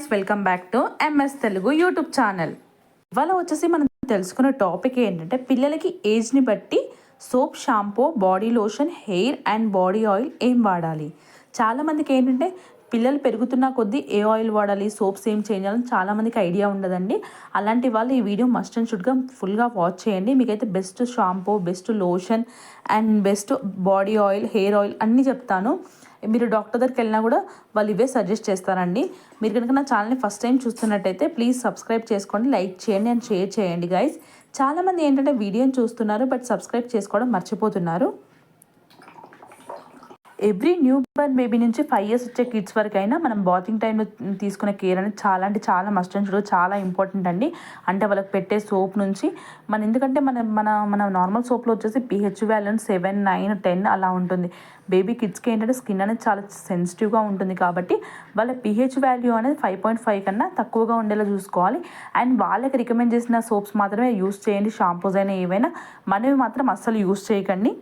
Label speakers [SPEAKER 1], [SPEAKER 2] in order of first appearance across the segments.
[SPEAKER 1] Guys welcome back to M S Telugu YouTube channel ఇవాళ వచ్చేసి మనం తెలుసుకునే టాపిక్ ఏంటంటే పిల్లలకి ఏజ్ని బట్టి soap shampoo body lotion hair and body oil ఏం వాడాలి? చాలామందికి ఏంటంటే పిల్లలు పెరుగుతున్న కొద్దీ ఏ ఆయిల్ వాడాలి సోప్స్ ఏం చేంజ్ చేయాలని చాలామందికి ఐడియా ఉండదండి. అలాంటి వాళ్ళు ఈ వీడియో మస్ట్ అండ్ షుడ్గా ఫుల్గా వాచ్ చేయండి. మీకైతే best shampoo best lotion and best body oil hair oil అన్నీ చెప్తాను. మీరు డాక్టర్ దగ్గరికి వెళ్ళినా కూడా వాళ్ళు ఇవే సజెస్ట్ చేస్తారండి. మీరు కనుక నా ఛానల్ని ఫస్ట్ టైం చూస్తున్నట్టయితే ప్లీజ్ సబ్స్క్రైబ్ చేసుకోండి లైక్ చేయండి అండ్ షేర్ చేయండి గైస్ చాలామంది ఏంటంటే వీడియోని చూస్తున్నారు బట్ సబ్స్క్రైబ్ చేసుకోవడం మర్చిపోతున్నారు. ఎవ్రీ న్యూ బర్న్ బేబీ నుంచి ఫైవ్ ఇయర్స్ వచ్చే కిడ్స్ వరకు అయినా మనం బాతింగ్ టైంలో తీసుకునే కేర్ అనేది చాలా అంటే చాలా మస్ట్ అండ్ షుడ్ చాలా ఇంపార్టెంట్ అండి. అంటే వాళ్ళకి పెట్టే సోప్ నుంచి మన ఎందుకంటే మన మన మన నార్మల్ సోప్లో వచ్చేసి P H value seven nine ten అలా ఉంటుంది. బేబీ కిడ్స్కి ఏంటంటే స్కిన్ అనేది చాలా సెన్సిటివ్గా ఉంటుంది కాబట్టి వాళ్ళ పిహెచ్ వాల్యూ అనేది ఫైవ్ పాయింట్ ఫైవ్ కన్నా తక్కువగా ఉండేలా చూసుకోవాలి. అండ్ వాళ్ళకి రికమెండ్ చేసిన సోప్స్ మాత్రమే యూస్ చేయండి. షాంపూస్ అయినా ఏవైనా మనవి మాత్రం అస్సలు యూస్ చేయకండి.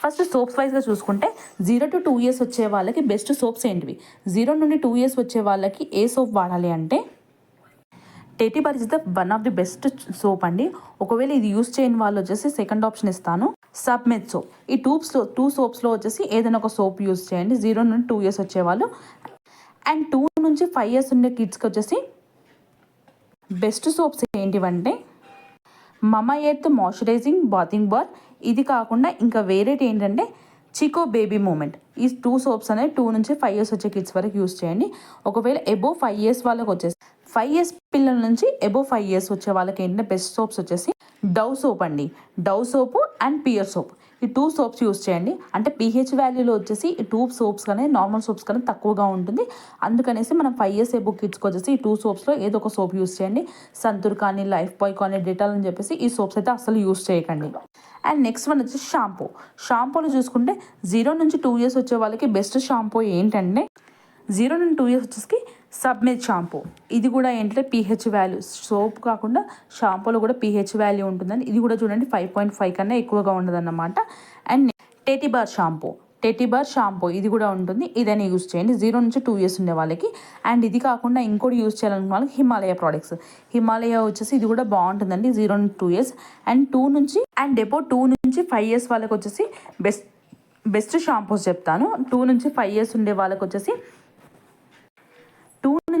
[SPEAKER 1] ఫస్ట్ సోప్స్ వైజ్గా చూసుకుంటే జీరో టు టూ ఇయర్స్ వచ్చే వాళ్ళకి బెస్ట్ సోప్స్ ఏంటివి? జీరో నుండి టూ ఇయర్స్ వచ్చే వాళ్ళకి ఏ సోప్ వాడాలి అంటే టేటీ bar is the one of the best soap అండి. ఒకవేళ ఇది యూస్ చేయని వాళ్ళు వచ్చేసి సెకండ్ ఆప్షన్ ఇస్తాను. Sebamed soap. ఈ టూప్స్లో టూ సోప్స్లో వచ్చేసి ఏదైనా ఒక సోప్ యూస్ చేయండి. జీరో నుండి టూ ఇయర్స్ వచ్చేవాళ్ళు అండ్ టూ నుంచి ఫైవ్ ఇయర్స్ ఉండే కిడ్స్కి వచ్చేసి బెస్ట్ సోప్స్ ఏంటివంటే మమ ఎర్త్ మాయిశ్చరైజింగ్ బాతింగ్ బార్ ఇది కాకుండా ఇంకా వేరేటి ఏంటంటే చికో బేబీ మూమెంట్. ఈ టూ సోప్స్ అనేవి టూ నుంచి ఫైవ్ ఇయర్స్ వచ్చే కిడ్స్ వరకు యూస్ చేయండి. ఒకవేళ ఎబో ఫైవ్ ఇయర్స్ వాళ్ళకి వచ్చేసి ఫైవ్ ఇయర్స్ పిల్లల నుంచి ఎబో ఫైవ్ ఇయర్స్ వచ్చే వాళ్ళకి ఏంటంటే బెస్ట్ సోప్స్ వచ్చేసి డవ్ సోప్ అండి. Dove soap and Pear soap. ఈ టూ సోప్స్ యూస్ చేయండి. అంటే పీహెచ్ వాల్యూలో వచ్చేసి ఈ టూ సోప్స్ కానీ నార్మల్ సోప్స్ కానీ తక్కువగా ఉంటుంది. అందుకనేసి మనం ఫైవ్ ఇయర్స్ బుక్ కిడ్స్కి వచ్చేసి ఈ టూ సోప్స్లో ఏదో ఒక సోప్ యూస్ చేయండి. సంతూర్ కానీ లైఫ్ బాయ్ కానీ డెటాల్ అని చెప్పేసి ఈ సోప్స్ అయితే అసలు యూస్ చేయకండి. అండ్ నెక్స్ట్ వన్ వచ్చేసి షాంపూ. షాంపూలో చూసుకుంటే జీరో నుంచి టూ ఇయర్స్ వచ్చే వాళ్ళకి బెస్ట్ షాంపూ ఏంటంటే జీరో నుండి టూ ఇయర్స్ వచ్చేసి సబ్మెత్ షాంపూ. ఇది కూడా ఏంటంటే పీహెచ్ వాల్యూ. సోప్ కాకుండా షాంపూలో కూడా పీహెచ్ వాల్యూ ఉంటుందని. ఇది కూడా చూడండి ఫైవ్ పాయింట్ ఫైవ్ కన్నా ఎక్కువగా ఉండదన్నమాట అండ్ టెటిబార్ షాంపూ. టెటిబార్ షాంపూ ఇది కూడా ఉంటుంది. ఇదని యూజ్ చేయండి. జీరో నుంచి టూ ఇయర్స్ ఉండే వాళ్ళకి. అండ్ ఇది కాకుండా ఇంకోటి యూజ్ చేయాలనుకున్న వాళ్ళకి హిమాలయ ప్రోడక్ట్స్ హిమాలయ వచ్చేసి ఇది కూడా బాగుంటుందండి. జీరో నుంచి టూ ఇయర్స్. అండ్ టూ నుంచి అండ్ డెపో టూ నుంచి ఫైవ్ ఇయర్స్ వాళ్ళకి వచ్చేసి బెస్ట్ బెస్ట్ షాంపూస్ చెప్తాను. టూ నుంచి ఫైవ్ ఇయర్స్ ఉండే వాళ్ళకి వచ్చేసి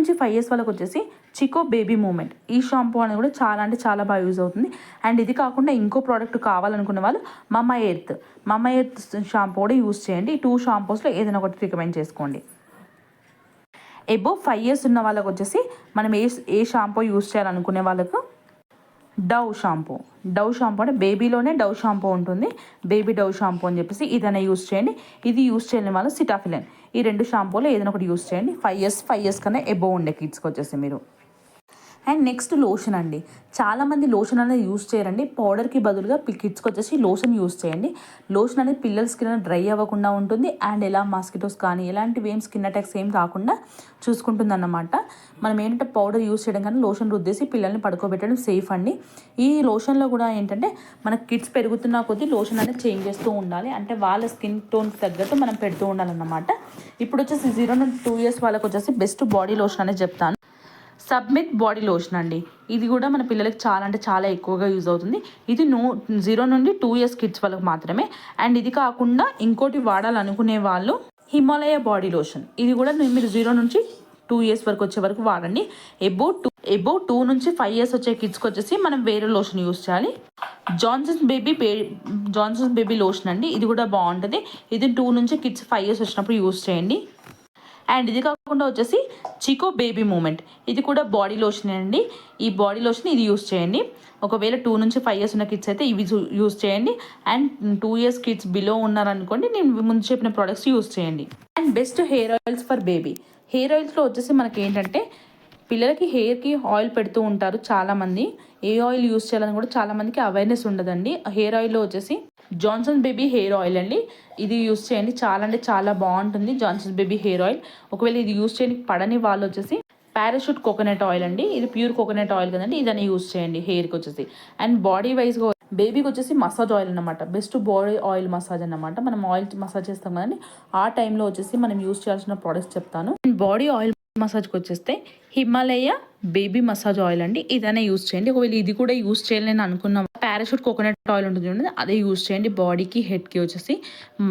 [SPEAKER 1] నుంచి ఫైవ్ ఇయర్స్ వాళ్ళకి వచ్చేసి చికో బేబీ మూమెంట్ ఈ షాంపూ అనేది కూడా చాలా అంటే చాలా బాగా యూజ్ అవుతుంది. అండ్ ఇది కాకుండా ఇంకో ప్రోడక్ట్ కావాలనుకునే వాళ్ళు మమ్మ ఎర్త్ మమ్మ ఎర్త్ షాంపూ కూడా యూజ్ చేయండి. ఈ టూ షాంపూస్లో ఏదైనా ఒకటి రికమెండ్ చేసుకోండి. ఎబో ఫైవ్ ఇయర్స్ ఉన్న వాళ్ళకి వచ్చేసి మనం ఏ ఏ షాంపూ యూజ్ చేయాలనుకునే వాళ్ళకు డవ్ షాంపూ. డవ్ షాంపూ అంటే బేబీలోనే డవ్ షాంపూ ఉంటుంది. బేబీ డవ్ షాంపూ అని చెప్పేసి ఇదైనా యూస్ చేయండి. ఇది యూస్ చేయని వాళ్ళు సిటాఫిలన్. ఈ రెండు షాంపూలు ఏదైనా ఒకటి యూస్ చేయండి. ఫైవ్ ఇయర్స్ ఫైవ్ ఇయర్స్ కన్నా ఎబో ఉండే కిడ్స్కి వచ్చేసి మీరు. అండ్ నెక్స్ట్ లోషన్ అండి. చాలామంది లోషన్ అనేది యూస్ చేయరండి. పౌడర్కి బదులుగా కిడ్స్కి వచ్చేసి లోషన్ యూస్ చేయండి. లోషన్ అనేది పిల్లల స్కిన్ డ్రై అవ్వకుండా ఉంటుంది. అండ్ ఎలా మాస్కిటోస్ కానీ ఎలాంటివి ఏం స్కిన్ అటాక్స్ ఏం రాకుండా చూసుకుంటుంది అన్నమాట మనం ఏంటంటే పౌడర్ యూస్ చేయడం కానీ లోషన్ రుద్దేసి పిల్లల్ని పడుకోబెట్టడం సేఫ్ అండి. ఈ లోషన్లో కూడా ఏంటంటే మన కిడ్స్ పెరుగుతున్న కొద్దీ లోషన్ అనేది చేంజ్ చేస్తూ ఉండాలి. అంటే వాళ్ళ స్కిన్ టోన్కి తగ్గట్టు మనం పెడుతూ ఉండాలన్నమాట. ఇప్పుడు వచ్చేసి జీరో నుండి టూ ఇయర్స్ వాళ్ళకి వచ్చేసి బెస్ట్ బాడీ లోషన్ అనేది చెప్తాను. సబ్మిట్ బాడీ లోషన్ అండి. ఇది కూడా మన పిల్లలకి చాలా అంటే చాలా ఎక్కువగా యూజ్ అవుతుంది. ఇది నో జీరో నుండి టూ ఇయర్స్ కిడ్స్ వాళ్ళకి మాత్రమే. అండ్ ఇది కాకుండా ఇంకోటి వాడాలనుకునే వాళ్ళు హిమాలయ బాడీ లోషన్. ఇది కూడా మీరు జీరో నుంచి టూ ఇయర్స్ వరకు వచ్చే వరకు వాడండి. ఎబో టూ ఎబో టూ నుంచి ఫైవ్ ఇయర్స్ వచ్చే కిడ్స్కి వచ్చేసి మనం వేరే లోషన్ యూస్ చేయాలి. జాన్సన్స్ బేబీ పే జాన్సన్స్ బేబీ లోషన్ అండి. ఇది కూడా బాగుంటుంది. ఇది టూ నుంచి కిడ్స్ ఫైవ్ ఇయర్స్ వచ్చినప్పుడు యూస్ చేయండి. అండ్ ఇది కాకుండా వచ్చేసి చికో బేబీ మూమెంట్. ఇది కూడా బాడీ లోషన్ అండి. ఈ బాడీ లోషన్ ఇది యూస్ చేయండి. ఒకవేళ టూ నుంచి ఫైవ్ ఇయర్స్ ఉన్న కిడ్స్ అయితే ఇవి యూస్ చేయండి. And two years kids below ఉన్నారనుకోండి నేను ముందు చెప్పిన ప్రోడక్ట్స్ యూస్ చేయండి. And best hair oils for baby. Hair ఆయిల్స్లో వచ్చేసి మనకి ఏంటంటే పిల్లలకి హెయిర్కి ఆయిల్ పెడుతూ ఉంటారు చాలామంది. ఏ ఆయిల్ యూస్ చేయాలని కూడా చాలామందికి అవేర్నెస్ ఉండదండి. హెయిర్ ఆయిల్లో వచ్చేసి జాన్సన్ బేబీ హెయిర్ ఆయిల్ అండి. ఇది యూస్ చేయండి. చాలా అంటే చాలా బాగుంటుంది జాన్సన్ బేబీ హెయిర్ ఆయిల్. ఒకవేళ ఇది యూస్ చేయడానికి పడని వాళ్ళు వచ్చేసి పారాషూట్ కోకోనట్ ఆయిల్ అండి. ఇది ప్యూర్ కోకోనట్ ఆయిల్ కదండి. ఇదని యూస్ చేయండి హెయిర్కి వచ్చేసి. అండ్ బాడీ వైజ్గా బేబీకి వచ్చేసి మసాజ్ ఆయిల్ అనమాట బెస్ట్ బాడీ ఆయిల్ మసాజ్ అనమాట మనం ఆయిల్ మసాజ్ చేస్తాం కదండి. ఆ టైంలో వచ్చేసి మనం యూస్ చేయాల్సిన ప్రోడక్ట్స్ చెప్తాను. బాడీ ఆయిల్ మసాజ్కి వచ్చేస్తే హిమాలయ బేబీ మసాజ్ ఆయిల్ అండి. ఇదనే యూస్ చేయండి. ఒకవేళ ఇది కూడా యూస్ చేయాలని అనుకున్నాం పారాషూట్ కోకోనట్ ఆయిల్ ఉంటుంది చూడండి అదే యూస్ చేయండి. బాడీకి హెడ్కి వచ్చేసి.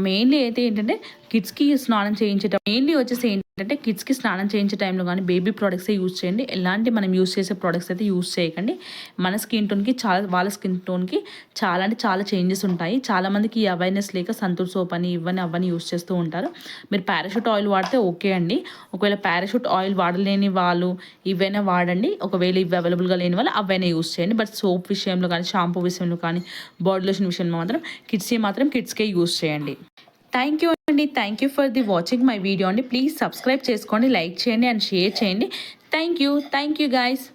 [SPEAKER 1] మెయిన్లీ అయితే ఏంటంటే కిడ్స్కి స్నానం చేయించే మెయిన్లీ వచ్చేసి ఏంటంటే కిడ్స్కి స్నానం చేయించే టైంలో కానీ బేబీ ప్రోడక్ట్సే యూస్ చేయండి. ఎలాంటి మనం యూస్ చేసే ప్రోడక్ట్స్ అయితే యూస్ చేయకండి. మన స్కిన్ టోన్కి చాలా వాళ్ళ స్కిన్ టోన్కి చాలా అంటే చాలా చేంజెస్ ఉంటాయి. చాలా మందికి ఈ అవేర్నెస్ లేక సంతూర్ సోప్ అని ఇవన్నీ అవన్నీ యూస్ చేస్తూ ఉంటారు. మీరు పారాషూట్ ఆయిల్ వాడితే ఓకే అండి. ఒకవేళ పారాషూట్ ఆయిల్ వాడలేని వాళ్ళు ఇవైనా వాడండి. ఒకవేళ ఇవి అవైలబుల్గా లేని వాళ్ళు అవైనా యూస్ చేయండి. బట్ సోప్ విషయంలో కానీ షాంపూ విషయంలో కానీ బాడీ లోషన్ విషయంలో మాత్రం కిడ్స్కి మాత్రం కిడ్స్కే యూస్ చేయండి. థ్యాంక్ యూ అండి. Thank you for the watching my video అండి. ప్లీజ్ సబ్స్క్రైబ్ చేసుకోండి లైక్ చేయండి అండ్ షేర్ చేయండి. Thank you thank you guys